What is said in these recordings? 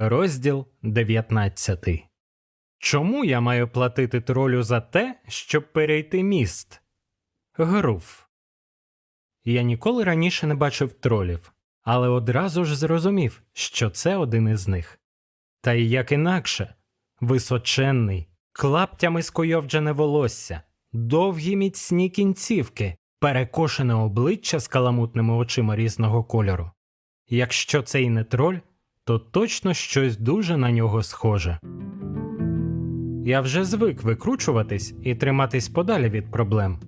Розділ 19 Чому я маю платити тролю за те, щоб перейти міст? Грув. Я ніколи раніше не бачив тролів, але одразу ж зрозумів, що це один із них. Та й як інакше височенний, клаптями скуйовджене волосся, довгі міцні кінцівки, перекошене обличчя з каламутними очима різного кольору. Якщо це й не троль, то точно щось дуже на нього схоже. Я вже звик викручуватись і триматись подалі від проблем.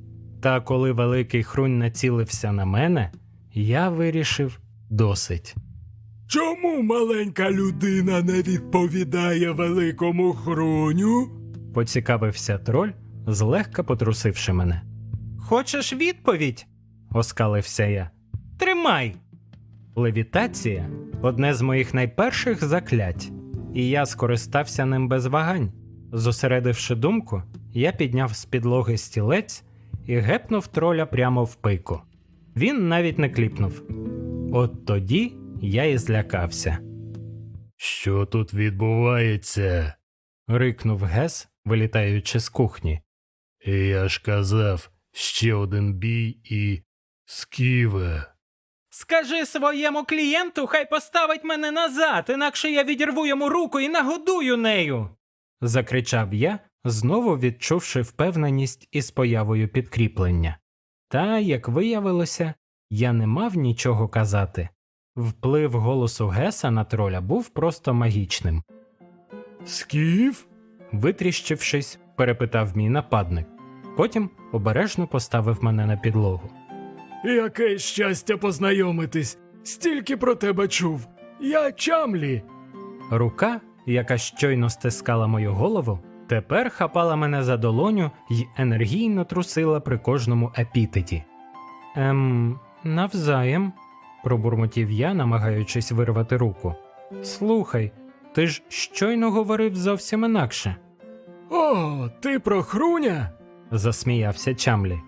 Та коли великий хрунь націлився на мене, я вирішив досить. Чому маленька людина не відповідає великому хруню? Поцікавився троль, злегка потрусивши мене. Хочеш відповідь? оскалився я. Тримай. Левітація одне з моїх найперших заклять, і я скористався ним без вагань. Зосередивши думку, я підняв з підлоги стілець і гепнув троля прямо в пику. Він навіть не кліпнув. От тоді я і злякався. Що тут відбувається? Рикнув Гес, вилітаючи з кухні. Я ж казав, ще один бій і. Сківе. Скажи своєму клієнту, хай поставить мене назад, інакше я відірву йому руку і нагодую нею. закричав я, знову відчувши впевненість із появою підкріплення. Та, як виявилося, я не мав нічого казати. Вплив голосу Геса на троля був просто магічним. Скіф? Витріщившись, перепитав мій нападник. Потім обережно поставив мене на підлогу. Яке щастя познайомитись. Стільки про тебе чув. Я Чамлі. Рука, яка щойно стискала мою голову, тепер хапала мене за долоню й енергійно трусила при кожному епітеті. Ем, навзаєм, пробурмотів я, намагаючись вирвати руку. Слухай, ти ж щойно говорив зовсім інакше, О, ти про хруня? засміявся Чамлі.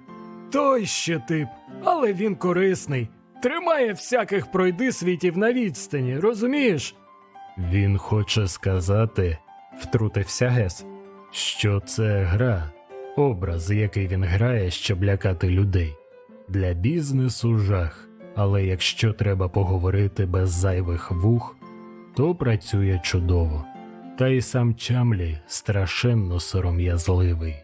Той ще тип, але він корисний. Тримає всяких пройди світів на відстані, розумієш? Він хоче сказати, Втрутився Гес. що це гра, образ, який він грає, щоб лякати людей. Для бізнесу жах, але якщо треба поговорити без зайвих вух, то працює чудово. Та й сам Чамлі страшенно сором'язливий.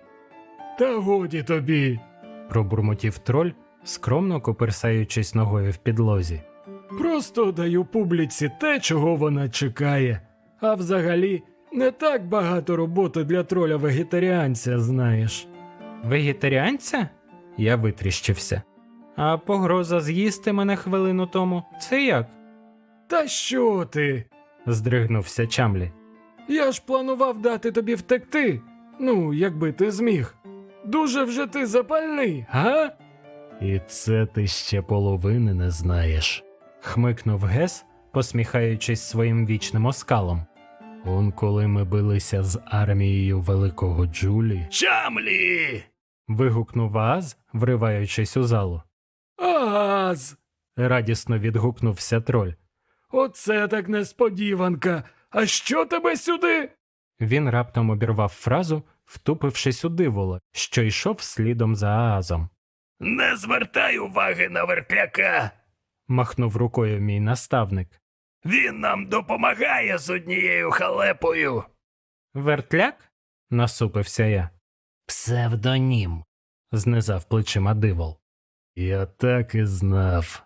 Та годі тобі. Пробурмотів троль, скромно коперсаючись ногою в підлозі. Просто даю публіці те, чого вона чекає. А взагалі, не так багато роботи для троля вегетаріанця, знаєш. Вегетаріанця? Я витріщився. А погроза з'їсти мене хвилину тому це як? Та що ти? здригнувся Чамлі. Я ж планував дати тобі втекти. Ну, якби ти зміг. Дуже вже ти запальний, га? І це ти ще половини не знаєш. хмикнув Гес, посміхаючись своїм вічним оскалом. Он коли ми билися з армією великого Джулі. Чамлі! вигукнув Ааз, вриваючись у залу. Аз! Радісно відгукнувся троль. Оце так несподіванка. А що тебе сюди? Він раптом обірвав фразу, втупившись у диволо, що йшов слідом за Аазом. Не звертай уваги на веркляка. Махнув рукою мій наставник. Він нам допомагає з однією халепою. Вертляк? насупився я. Псевдонім. знизав плечима дивол. Я так і знав.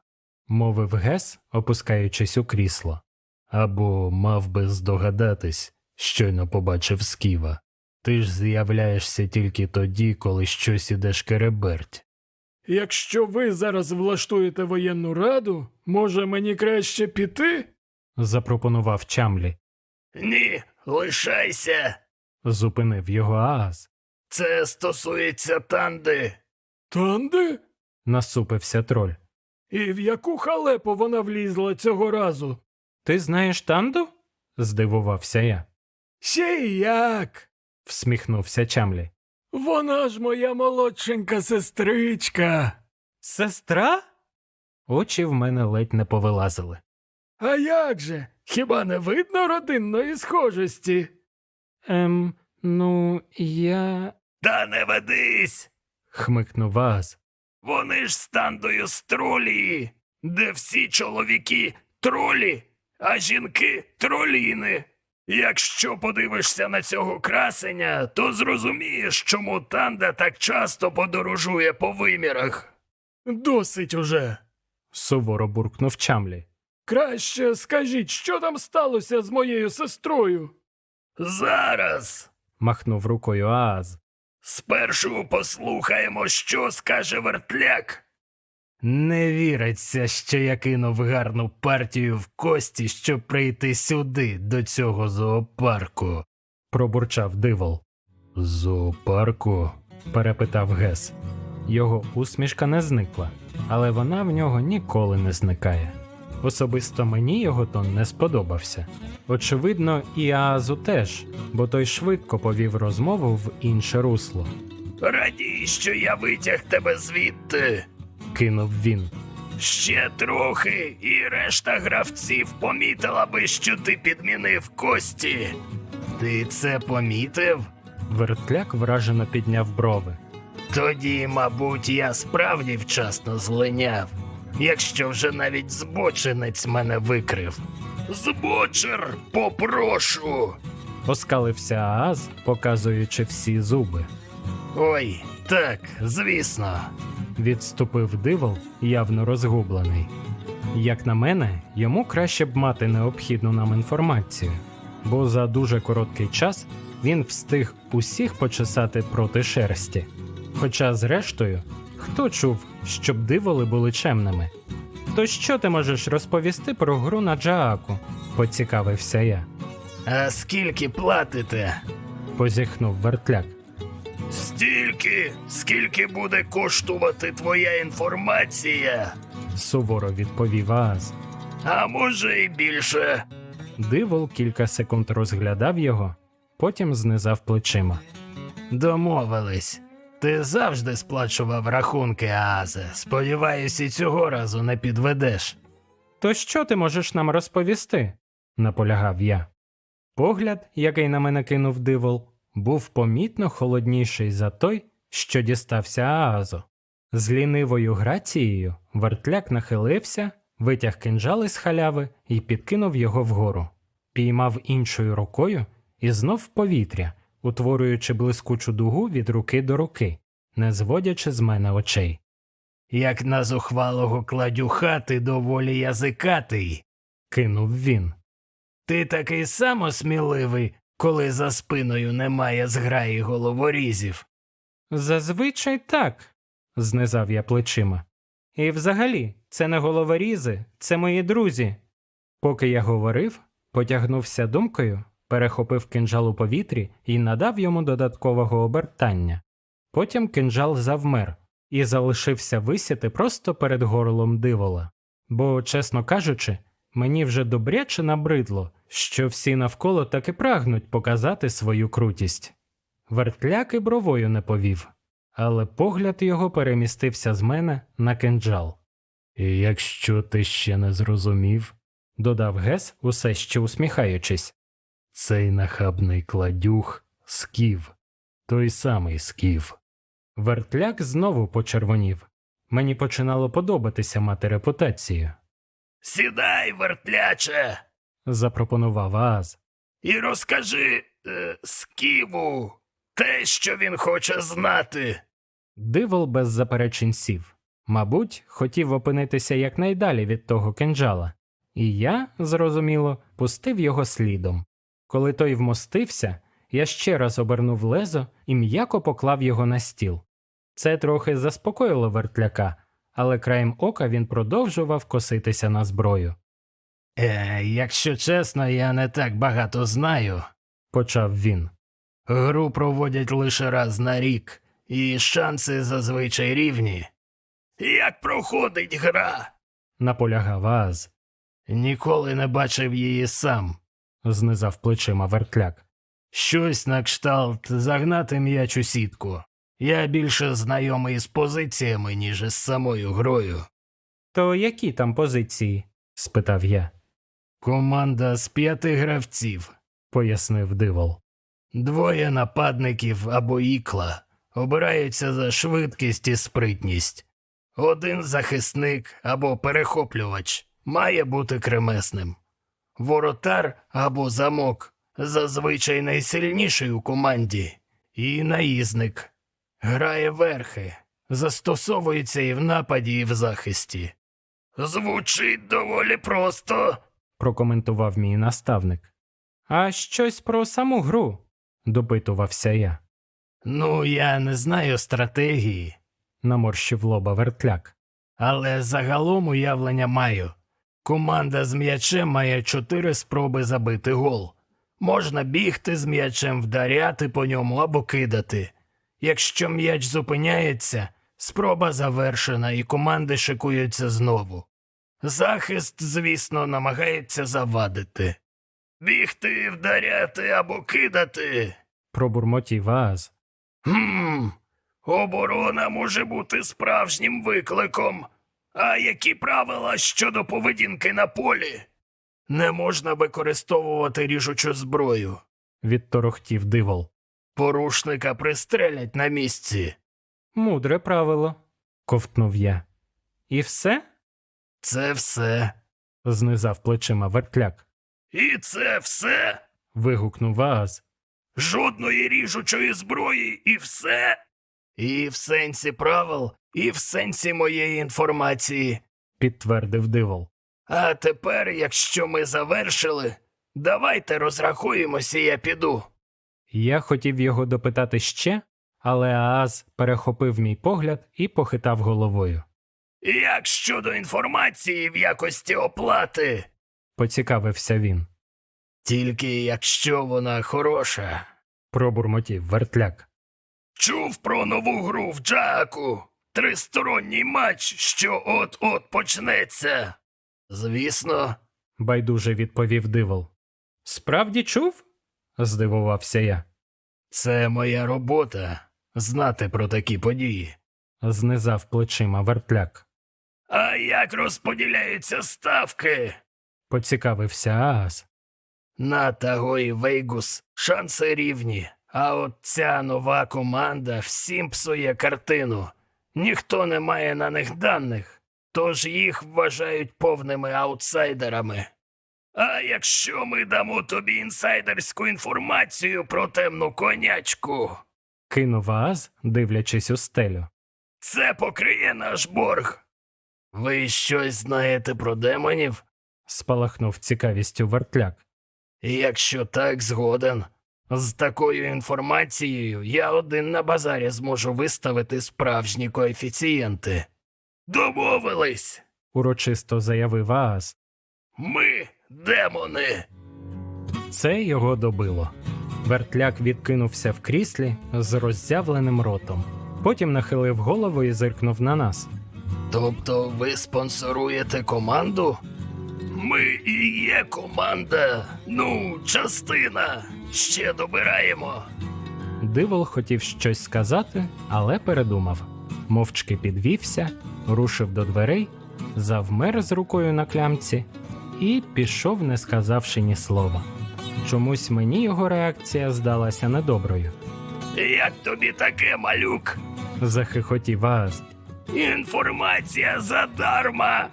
мовив Гес, опускаючись у крісло. Або мав би здогадатись, щойно побачив сківа. Ти ж з'являєшся тільки тоді, коли щось іде шкереберть. Якщо ви зараз влаштуєте воєнну раду, може мені краще піти? запропонував Чамлі. Ні, лишайся. Зупинив його Ааз. Це стосується танди. Танди? Насупився троль. І в яку халепу вона влізла цього разу? Ти знаєш танду? здивувався я. Ще й як. Всміхнувся Чамлі. Вона ж моя молодшенька сестричка. Сестра? Очі в мене ледь не повилазили. А як же? Хіба не видно родинної схожості? Ем, ну, я. Та не ведись. хмикнув Ааз. Вони ж з тандою з тролії, де всі чоловіки тролі, а жінки троліни. Якщо подивишся на цього красення, то зрозумієш, чому танда так часто подорожує по вимірах. Досить уже. суворо буркнув Чамлі. Краще скажіть, що там сталося з моєю сестрою. Зараз. махнув рукою Ааз. Спершу послухаємо, що скаже вертляк. Не віриться, що я кинув гарну партію в кості, щоб прийти сюди, до цього зоопарку, пробурчав дивол. Зоопарку? перепитав Гес. Його усмішка не зникла, але вона в нього ніколи не зникає. Особисто мені його тон не сподобався. Очевидно, і Аазу теж, бо той швидко повів розмову в інше русло. Радій, що я витяг тебе звідти. Кинув він. Ще трохи, і решта гравців помітила би, що ти підмінив кості. Ти це помітив? Вертляк вражено підняв брови. Тоді, мабуть, я справді вчасно злиняв, якщо вже навіть збочинець мене викрив. Збочер, попрошу. Оскалився Ааз, показуючи всі зуби. Ой, так, звісно. Відступив дивол, явно розгублений. Як на мене, йому краще б мати необхідну нам інформацію, бо за дуже короткий час він встиг усіх почесати проти шерсті. Хоча, зрештою, хто чув, щоб диволи були чемними? То що ти можеш розповісти про гру на Джааку? поцікавився я. А скільки платите? Позіхнув вертляк. Стільки, скільки буде коштувати твоя інформація, Суворо відповів Ааз. а може і більше. Дивол кілька секунд розглядав його, потім знизав плечима. Домовились. Ти завжди сплачував рахунки, Аазе. Сподіваюсь, і цього разу не підведеш. То що ти можеш нам розповісти? наполягав я. Погляд, який на мене кинув дивол, був помітно холодніший за той, що дістався Аазу. З лінивою грацією вертляк нахилився, витяг кинджал із халяви і підкинув його вгору, піймав іншою рукою і знов в повітря, утворюючи блискучу дугу від руки до руки, не зводячи з мене очей. Як на зухвалого кладюха ти доволі язикатий. Кинув він. Ти такий само сміливий, коли за спиною немає зграї головорізів. Зазвичай так, знизав я плечима. І взагалі, це не головорізи, це мої друзі. Поки я говорив, потягнувся думкою, перехопив кинджал у повітрі і надав йому додаткового обертання. Потім кинджал завмер і залишився висіти просто перед горлом дивола. Бо, чесно кажучи, мені вже добряче набридло, що всі навколо таки прагнуть показати свою крутість. Вертляк і бровою не повів, але погляд його перемістився з мене на кинджал. І якщо ти ще не зрозумів, додав Гес, усе ще усміхаючись, цей нахабний кладюх сків, той самий сків. Вертляк знову почервонів. Мені починало подобатися мати репутацію, Сідай, вертляче, запропонував Ааз. і розкажи е, сківу те, що він хоче знати. Дивол без заперечень сів. Мабуть, хотів опинитися якнайдалі від того кинджала, і я, зрозуміло, пустив його слідом. Коли той вмостився, я ще раз обернув лезо і м'яко поклав його на стіл. Це трохи заспокоїло вертляка, але краєм ока він продовжував коситися на зброю. Е, якщо чесно, я не так багато знаю. Почав він. Гру проводять лише раз на рік, і шанси зазвичай рівні. Як проходить гра? Наполягав Ааз, Ніколи не бачив її сам. знизав плечима вертляк. Щось на кшталт загнати м'яч у сітку. Я більше знайомий з позиціями, ніж із самою грою. То які там позиції? спитав я. Команда з п'яти гравців, пояснив Дивол. Двоє нападників або ікла обираються за швидкість і спритність. Один захисник або перехоплювач має бути кремесним. Воротар або замок зазвичай найсильніший у команді, і наїзник грає верхи, застосовується і в нападі, і в захисті. Звучить доволі просто. Прокоментував мій наставник. А щось про саму гру, допитувався я, Ну, я не знаю стратегії, наморщив лоба вертляк. але загалом уявлення маю. Команда з м'ячем має чотири спроби забити гол. Можна бігти з м'ячем, вдаряти по ньому або кидати. Якщо м'яч зупиняється, спроба завершена і команди шикуються знову. Захист, звісно, намагається завадити. Бігти, вдаряти або кидати. Пробурмотів Ааз. Хм, оборона може бути справжнім викликом. А які правила щодо поведінки на полі? Не можна використовувати ріжучу зброю. відторохтів дивол. Порушника пристрелять на місці. Мудре правило, ковтнув я. І все? Це все. знизав плечима вертляк. І це все. Вигукнув Ааз. Жодної ріжучої зброї і все. І в сенсі правил, і в сенсі моєї інформації. підтвердив дивол. А тепер, якщо ми завершили, давайте розрахуємося, я піду. Я хотів його допитати ще, але Ааз перехопив мій погляд і похитав головою. Як щодо інформації в якості оплати? Поцікавився він. Тільки якщо вона хороша. Пробурмотів вертляк. Чув про нову гру в Джаку. Тристоронній матч, що от-от почнеться. Звісно, байдуже відповів дивол. Справді чув? здивувався я. це моя робота знати про такі події. Знизав плечима вертляк. А як розподіляються ставки? Поцікавився Ааз. На Таго і Вейгус шанси рівні, а от ця нова команда всім псує картину. Ніхто не має на них даних, тож їх вважають повними аутсайдерами. А якщо ми дамо тобі інсайдерську інформацію про темну конячку, Кинув Ааз, дивлячись у стелю. це покриє наш борг. Ви щось знаєте про демонів? Спалахнув цікавістю вертляк. Якщо так, згоден. З такою інформацією я один на базарі зможу виставити справжні коефіцієнти. Домовились! урочисто заявив Ааз. Ми демони. Це його добило. Вертляк відкинувся в кріслі з роззявленим ротом. Потім нахилив голову і зиркнув на нас. Тобто ви спонсоруєте команду? Ми і є команда. Ну, частина. Ще добираємо. Дивол хотів щось сказати, але передумав. Мовчки підвівся, рушив до дверей, завмер з рукою на клямці і пішов, не сказавши ні слова. Чомусь мені його реакція здалася недоброю. Як тобі таке, малюк? Захихотів Ааз. Інформація задарма.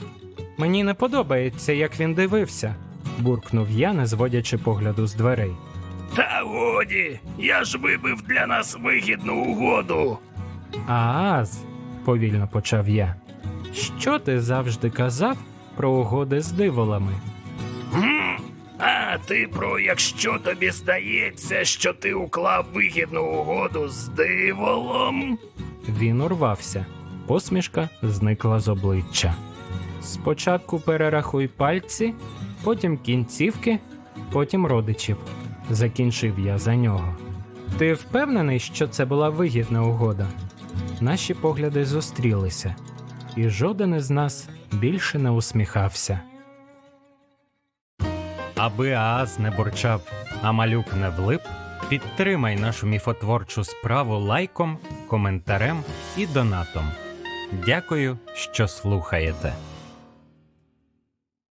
Мені не подобається, як він дивився, буркнув я, не зводячи погляду з дверей. Та годі, я ж вибив для нас вигідну угоду. Ааз, повільно почав я. Що ти завжди казав про угоди з диволами? А ти про якщо тобі здається, що ти уклав вигідну угоду з диволом? Він урвався. Посмішка зникла з обличчя. Спочатку перерахуй пальці, потім кінцівки, потім родичів. Закінчив я за нього. Ти впевнений, що це була вигідна угода? Наші погляди зустрілися, і жоден із нас більше не усміхався. Аби Ааз не бурчав, а малюк не влип, підтримай нашу міфотворчу справу лайком, коментарем і донатом. Дякую, що слухаєте.